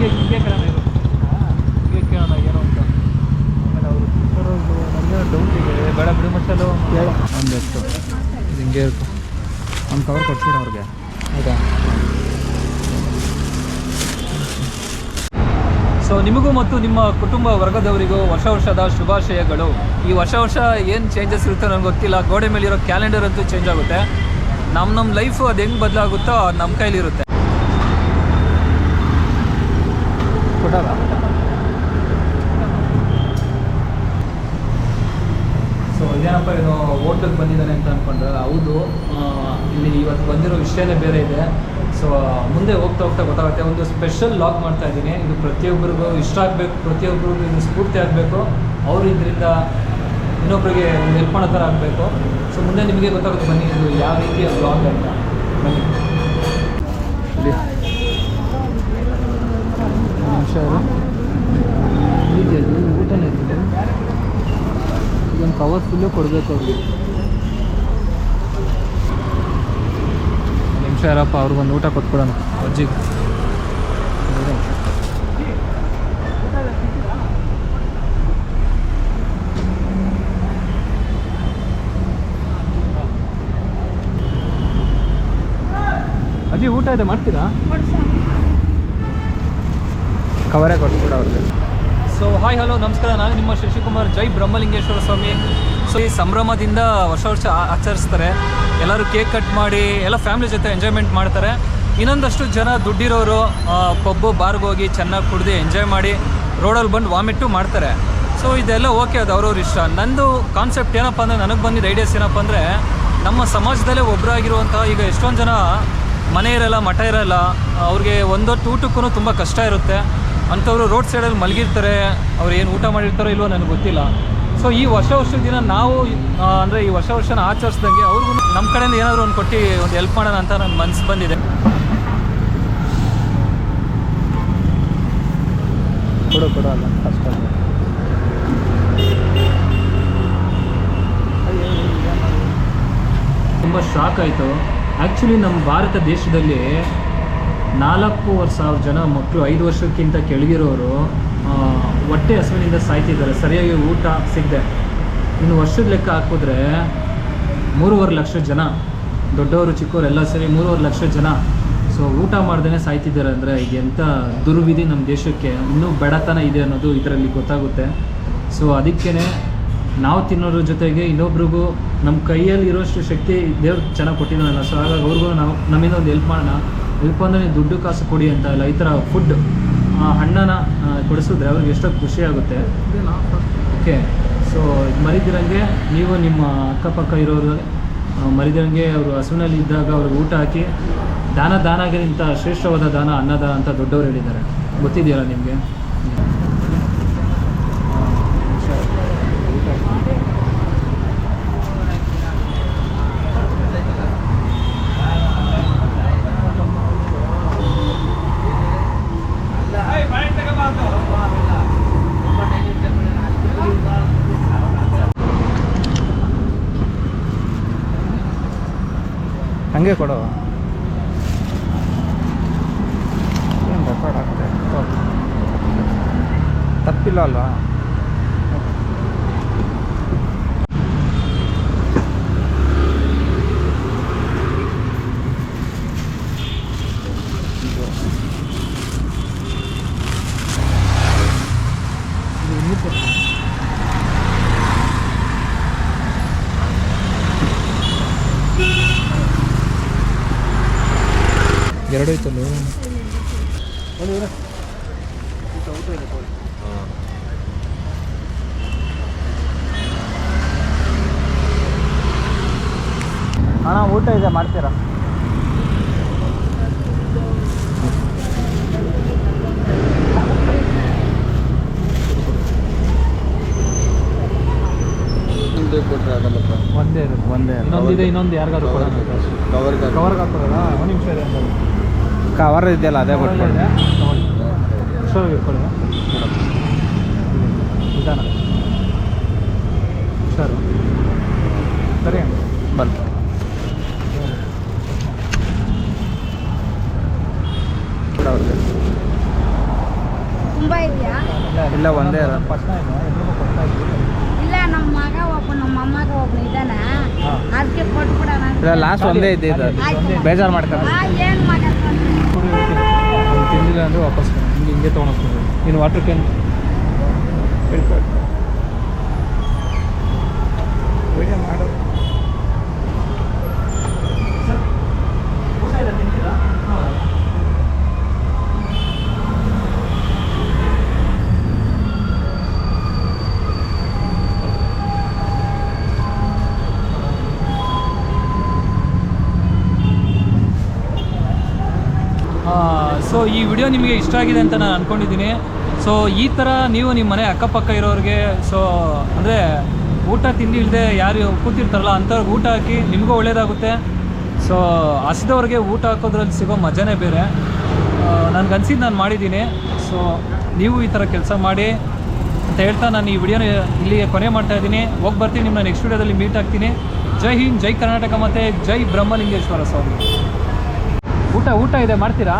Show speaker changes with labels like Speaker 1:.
Speaker 1: ಹಿಂಗೆ ಹಿಂಗೆ ಕೇಳೋಣ ಇರು ಹಿಂಗೆ ಕೇಳೋಣ ಏನೋ ಅಂತ. ಆಮೇಲೆ ಅವರು ನನಗೆ ಡೌಟ್ ಇದೆ. ಬೇಡ ಬಿಡು ಮಟ್ಟಲು ಒಂದು ಎಷ್ಟು ಇದು ಹಿಂಗೆ ಇರ್ತು ಒಂದು ಕವರ್ ಕೊಟ್ಬಿಡ ಅವ್ರಿಗೆ. ಹೌದಾ? ಸೊ ನಿಮಗೂ ಮತ್ತು ನಿಮ್ಮ ಕುಟುಂಬ ವರ್ಗದವರಿಗೂ ಹೊಸ ವರ್ಷದ ಶುಭಾಶಯಗಳು. ಈ ಹೊಸ ವರ್ಷ ಏನು ಚೇಂಜಸ್ ಇರುತ್ತೋ ನನಗೆ ಗೊತ್ತಿಲ್ಲ. ಗೋಡೆ ಮೇಲೆ ಇರೋ ಕ್ಯಾಲೆಂಡರ್ ಅಂತೂ ಚೇಂಜ್ ಆಗುತ್ತೆ. ನಮ್ಮ ನಮ್ಮ ಲೈಫು ಅದು ಹೆಂಗೆ ಬದಲಾಗುತ್ತೋ ನಮ್ಮ ನಮ್ಮ ಕೈಲಿರುತ್ತೆ ಕೊಟ್ಟಾರ ಸೊ ಇದೇನಪ್ಪ ಏನು ಓಟ್ಲಿಗೆ ಬಂದಿದ್ದಾನೆ ಅಂತ ಅಂದ್ಕೊಂಡ್ರೆ ಹೌದು ಇಲ್ಲಿ ಇವತ್ತು ಬಂದಿರೋ ವಿಷಯನೇ ಬೇರೆ ಇದೆ. ಸೊ ಮುಂದೆ ಹೋಗ್ತಾ ಹೋಗ್ತಾ ಗೊತ್ತಾಗುತ್ತೆ. ಒಂದು ಸ್ಪೆಷಲ್ ಲಾಕ್ ಮಾಡ್ತಾ ಇದ್ದೀನಿ. ಇದು ಪ್ರತಿಯೊಬ್ಬರಿಗೂ ಇಷ್ಟ ಆಗಬೇಕು, ಪ್ರತಿಯೊಬ್ಬರಿಗೂ ಇದು ಸ್ಫೂರ್ತಿ ಆಗಬೇಕು. ಅವರು ಇದರಿಂದ ಇನ್ನೊಬ್ಬರಿಗೆ ಹೆಲ್ಪ್ ಮಾಡೋ ಥರ ಆಗಬೇಕು. ಸೊ ಮುಂದೆ ನಿಮಗೆ ಗೊತ್ತಾಗುತ್ತೆ ಬನ್ನಿ, ಇದು ಯಾವ ರೀತಿಯ ಬ್ಲಾಗ್ ಅಂತ. ಬನ್ನಿ ಇಲ್ಲಿ ನಿಮಿಷ ಊಟನೇ ಫುಲ್ಲು ಕೊಡಬೇಕು ಅವ್ರಿಗೆ. ನಿಮಿಷ ಯಾರಪ್ಪ ಅವ್ರಿಗೊಂದು ಊಟ ಕೊಟ್ಬಿಡೋಣ ಅಜ್ಜಿಗೆ. ಅಜ್ಜಿ ಊಟ ಇದೆ ಮಾಡ್ತೀರಾ? ಕವರೇ ಕೊಟ್ಬಿಡ ಅವ್ರಿಗೆ. ಸೊ ಹಾಯ್ ಹಲೋ ನಮಸ್ಕಾರ. ನಾನು ನಿಮ್ಮ ಶಶಿಕುಮಾರ್ ಜೈ ಬ್ರಹ್ಮಲಿಂಗೇಶ್ವರ ಸ್ವಾಮಿ. ಸೊ ಈ ಸಂಭ್ರಮದಿಂದ ವರ್ಷ ವರ್ಷ ಆಚರಿಸ್ತಾರೆ. ಎಲ್ಲರೂ ಕೇಕ್ ಕಟ್ ಮಾಡಿ, ಎಲ್ಲ ಫ್ಯಾಮಿಲಿ ಜೊತೆ ಎಂಜಾಯ್ಮೆಂಟ್ ಮಾಡ್ತಾರೆ. ಇನ್ನೊಂದಷ್ಟು ಜನ ದುಡ್ಡಿರೋರು ಪಬ್ಬು ಬಾರ್ಗೆ ಹೋಗಿ ಚೆನ್ನಾಗಿ ಕುಡ್ದು ಎಂಜಾಯ್ ಮಾಡಿ ರೋಡಲ್ಲಿ ಬಂದು ವಾಮಿಟ್ಟು ಮಾಡ್ತಾರೆ. ಸೊ ಇದೆಲ್ಲ ಓಕೆ ಅದು ಅವ್ರವ್ರ ಇಷ್ಟ. ನಂದು ಕಾನ್ಸೆಪ್ಟ್ ಏನಪ್ಪ ಅಂದರೆ, ನನಗೆ ಬಂದಿದ್ದ ಐಡಿಯಾಸ್ ಏನಪ್ಪ ಅಂದರೆ, ನಮ್ಮ ಸಮಾಜದಲ್ಲೇ ಒಬ್ಬರಾಗಿರುವಂಥ ಈಗ ಎಷ್ಟೊಂದು ಜನ ಮನೆ ಇರಲ್ಲ, ಮಠ ಇರಲ್ಲ, ಅವ್ರಿಗೆ ಒಂದೊತ್ತು ಊಟಕ್ಕೂ ತುಂಬ ಕಷ್ಟ ಇರುತ್ತೆ. ಅಂಥವ್ರು ರೋಡ್ ಸೈಡಲ್ಲಿ ಮಲಗಿರ್ತಾರೆ, ಅವ್ರು ಏನು ಊಟ ಮಾಡಿರ್ತಾರೋ ಇಲ್ವೋ ನನಗೆ ಗೊತ್ತಿಲ್ಲ. ಸೊ ಈ ವರ್ಷ ವರ್ಷದ ದಿನ ನಾವು ಅಂದರೆ ಈ ವರ್ಷ ವರ್ಷನ ಆಚರಿಸ್ದಂಗೆ ಅವ್ರಿಗೂ ನಮ್ಮ ಕಡೆಯಿಂದ ಏನಾದರೂ ಒಂದು ಕೊಟ್ಟು ಒಂದು ಹೆಲ್ಪ್ ಮಾಡೋಣ ಅಂತ ನನ್ನ ಮನಸ್ಸು ಬಂದಿದೆ. ಕೊಡು ಕೊಡು ಅಲ್ಲ ಫಸ್ಟ್ ತುಂಬ ಶಾಕ್ ಆಯಿತು. ಆ್ಯಕ್ಚುಲಿ ನಮ್ಮ ಭಾರತ ದೇಶದಲ್ಲಿ ನಾಲ್ಕೂವರೆ ಸಾವಿರ ಜನ ಮಕ್ಕಳು ಐದು ವರ್ಷಕ್ಕಿಂತ ಕೆಳಗಿರೋರು ಹೊಟ್ಟೆ ಹಸುವಿನಿಂದ ಸಾಯ್ತಿದ್ದಾರೆ. ಸರಿಯಾಗಿ ಊಟ ಸಿಗದೆ. ಇನ್ನು ವರ್ಷದ ಲೆಕ್ಕ ಹಾಕಿದ್ರೆ ಮೂರುವರೆ ಲಕ್ಷ ಜನ, ದೊಡ್ಡವರು ಚಿಕ್ಕವರು ಎಲ್ಲ ಸೇರಿ ಮೂರುವರೆ ಲಕ್ಷ ಜನ. ಸೊ ಊಟ ಮಾಡ್ದೇ ಸಾಯ್ತಿದ್ದಾರೆ ಅಂದರೆ ಈಗ ಎಂಥ ದುರ್ವಿಧಿ ನಮ್ಮ ದೇಶಕ್ಕೆ ಇನ್ನೂ ಬಡತನ ಇದೆ ಅನ್ನೋದು ಇದರಲ್ಲಿ ಗೊತ್ತಾಗುತ್ತೆ. ಸೊ ಅದಕ್ಕೇ ನಾವು ತಿನ್ನೋದ್ರ ಜೊತೆಗೆ ಇನ್ನೊಬ್ರಿಗೂ ನಮ್ಮ ಕೈಯಲ್ಲಿ ಇರೋಷ್ಟು ಶಕ್ತಿ ದೇವ್ರು ಚೆನ್ನಾಗಿ ಕೊಟ್ಟಿದ್ದಾನಲ್ಲ. ಸೊ ಹಾಗಾಗಿ ಅವ್ರಿಗೂ ನಾವು ನಮ್ಮಿಂದ ಒಂದು ಹೆಲ್ಪ್ ಮಾಡೋಣ. ಹೆಲ್ಪ್ ಅಂದರೆ ದುಡ್ಡು ಕಾಸು ಕೊಡಿ ಅಂತ ಅಲ್ಲ ಈ ಥರ ಫುಡ್ ಹಣ್ಣನ್ನು ಕೊಡಿಸಿದ್ರೆ ಅವ್ರಿಗೆ ಎಷ್ಟೋ ಖುಷಿ ಆಗುತ್ತೆ. ಓಕೆ ಸೊ ಮರಿದಿರಂಗೆ ನೀವು ನಿಮ್ಮ ಅಕ್ಕಪಕ್ಕ ಇರೋರು ಆ, ಮರಿದಿರಂಗೆ ಅವರು ಹಸುವಿನಲ್ಲಿ ಇದ್ದಾಗ ಅವ್ರಿಗೆ ಊಟ ಹಾಕಿ ದಾನ ದಾನ ದಾನಗಿಂತ ಶ್ರೇಷ್ಠವಾದ ದಾನ ಅನ್ನದಾನ ಅಂತ ದೊಡ್ಡವರು ಹೇಳಿದ್ದಾರೆ. ಗೊತ್ತಿದೆಯಲ್ಲ ನಿಮಗೆ? ಹಂಗೆ ಕೊಡು ಏನು ರೆಕಾರ್ಡ್ ಆಗ್ತದೆ ತಪ್ಪಿಲ್ಲ ಅಲ್ವಾ ಎರಡು ಐತಲ್ಲ ಅಣ್ಣ ಊಟ ಇದೆ ಮಾಡ್ತೀರಾ? ಒಂದೇ ಇರುತ್ತೆ. ಒಂದೇ ಇನ್ನೊಂದು ಯಾರಿಗಾದ್ರು ಕೊಡೋಣ.
Speaker 2: ಕವರ್ಗೆ
Speaker 1: ಕವರ್ಗೆ ಹಾಕ್ತಾರಲ್ಲ ಒಂದು ನಿಮಿಷ ಇದೆ ಅಂತ.
Speaker 2: ಕವರ್ ಇದೆಯಲ್ಲ ಅದೇ
Speaker 1: ಇಟ್ಕೊಳ್ಳಿ ನಿಧಾನ. ಹುಷಾರು ಸರಿ ಅಣ್ಣ.
Speaker 2: ಬಂತು.
Speaker 3: ತುಂಬ ಇದೆಯಾ?
Speaker 2: ಇಲ್ಲ ಒಂದೇ
Speaker 3: ಇಲ್ಲ ನಮ್ಮ ಮಗ ಒಬ್ಬ ನಮ್ಮ ಅಮ್ಮಗ ಒಬ್ಬ. ಅದಕ್ಕೆ ಕೊಟ್ಬಿಡೋಣ
Speaker 2: ಲಾಸ್ಟ್ ಒಂದೇ
Speaker 3: ಇದೆ.
Speaker 2: ಬೇಜಾರು ಮಾಡ್ತಾರೆ
Speaker 3: ಆ, ಏನ್ ಮಗ ತಂದೆ?
Speaker 1: ಕೊಡಿ ಹೇಳ್ತೀನಿ. ತಿಂದಿಲ್ಲ ಅಂದರೆ ವಾಪಸ್. ಹಿಂಗೆ ಹಿಂಗೆ ತೊಗೊಂಡೋಗ್ತೀನಿ ನೀನು ವಾಟರ್ ಕ್ಯಾನ್
Speaker 2: ಹಾ ಮಾಡು.
Speaker 1: ಸೊ ಈ ವಿಡಿಯೋ ನಿಮಗೆ ಇಷ್ಟ ಆಗಿದೆ ಅಂತ ನಾನು ಅಂದ್ಕೊಂಡಿದ್ದೀನಿ ಸೊ ಈ ಥರ ನೀವು ನಿಮ್ಮ ಮನೆ ಅಕ್ಕಪಕ್ಕ ಇರೋರಿಗೆ ಸೊ ಅಂದರೆ ಊಟ ತಿಂಡಿ ಇಲ್ಲದೆ ಯಾರು ಕೂತಿರ್ತಾರಲ್ಲ ಅಂಥವ್ರಿಗೆ ಊಟ ಹಾಕಿ ನಿಮಗೂ ಒಳ್ಳೆಯದಾಗುತ್ತೆ ಸೊ ಹಸಿದವ್ರಿಗೆ ಊಟ ಹಾಕೋದ್ರಲ್ಲಿ ಸಿಗೋ ಮಜಾನೇ ಬೇರೆ. ನನಗೆ ಅನ್ಸಿದ್ದು ನಾನು ಮಾಡಿದ್ದೀನಿ. ಸೊ ನೀವು ಈ ಥರ ಕೆಲಸ ಮಾಡಿ ಅಂತ ಹೇಳ್ತಾ ನಾನು ಈ ವಿಡಿಯೋನ ಇಲ್ಲಿಗೆ ಕೊನೆ ಮಾಡ್ತಾ ಇದ್ದೀನಿ. ಹೋಗಿ ಬರ್ತೀನಿ ನಿಮ್ಮ ನೆಕ್ಸ್ಟ್ ವಿಡಿಯೋದಲ್ಲಿ ಮೀಟ್ ಆಗ್ತೀನಿ. ಜೈ ಹಿಂದ್, ಜೈ ಕರ್ನಾಟಕ ಮತ್ತು ಜೈ ಬ್ರಹ್ಮಲಿಂಗೇಶ್ವರ ಸ್ವಾಮಿ. ಊಟ ಊಟ ಇದೆ, ಮಾಡ್ತೀರಾ?